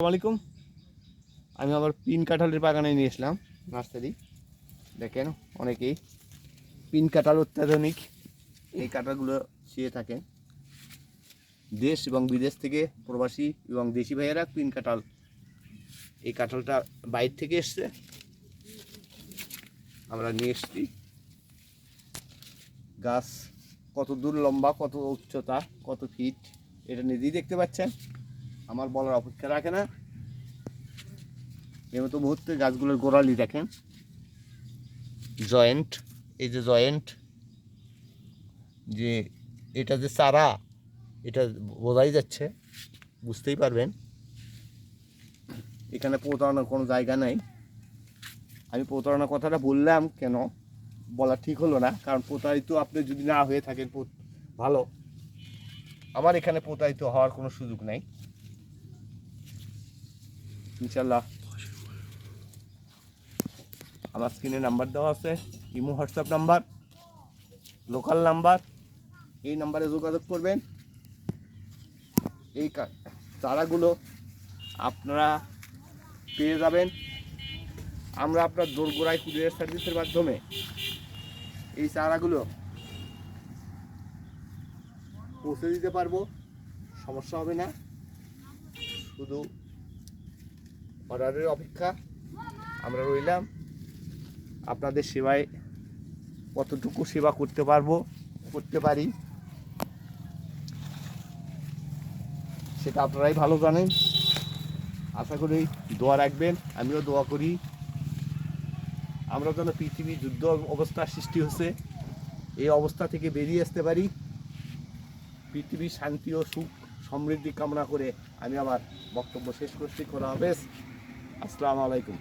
আলাইকুম। আমি আবার পিন কাঁঠালের বাগানে নিয়ে এসলাম, নার্সারি। দেখেন অনেকেই পিন কাঁঠাল অত্যাধুনিক। এই কাঁঠালগুলো শুয়ে থাকেন। দেশ এবং বিদেশ থেকে প্রবাসী এবং দেশি ভাইয়েরা পিন কাঁঠাল, এই কাঁঠালটা বাইরে থেকে এসছে। আমরা নিয়ে এসছি। গাছ কত দূর লম্বা কত উচ্চতা, কত ফিট, এটা নিজেই দেখতে পাচ্ছেন। আমার বলার অপেক্ষা রাখে না। এই মতো মুহূর্তে গাছগুলোর গোড়ালি দেখেন। জয়েন্ট, এই যে জয়েন্ট, যে এটা যে চারা, এটা বোঝাই যাচ্ছে, বুঝতেই পারবেন। এখানে প্রতারণার কোনো জায়গা নাই। আমি প্রতারণার কথাটা বললাম কেন? বলা ঠিক হলো না, কারণ প্রতারিত আপনি যদি না হয়ে থাকেন ভালো। আমার এখানে প্রতারিত হওয়ার কোনো সুযোগ নাই। ইনশাল্লাহ আমার স্ক্রিনে নাম্বার দেওয়া আছে, imo WhatsApp number local number এই নাম্বারে যোগাযোগ করবেন। এই চারাগুলো আপনারা পেয়ে যাবেন। আমরা আপনার দোরগোড়ায় কুরিয়ার সার্ভিসের মাধ্যমে এই চারাগুলো পৌঁছে দিতে পারব। সমস্যা হবে না। শুধু অর্ডারের অপেক্ষা। আমরা রইলাম। আপনাদের সেবায় কতটুকু সেবা করতে পারব, করতে পারি, সেটা আপনারাই ভালো জানেন। আশা করি দোয়া রাখবেন, আমিও দোয়া করি। আমরা যেন পৃথিবী যুদ্ধ অবস্থার সৃষ্টি হচ্ছে এই অবস্থা থেকে বেরিয়ে আসতে পারি। পৃথিবীর শান্তি ও সুখ সমৃদ্ধি কামনা করে আমি আমার বক্তব্য শেষ করছি। খোলা হাফেজ। আসসালামু আলাইকুম।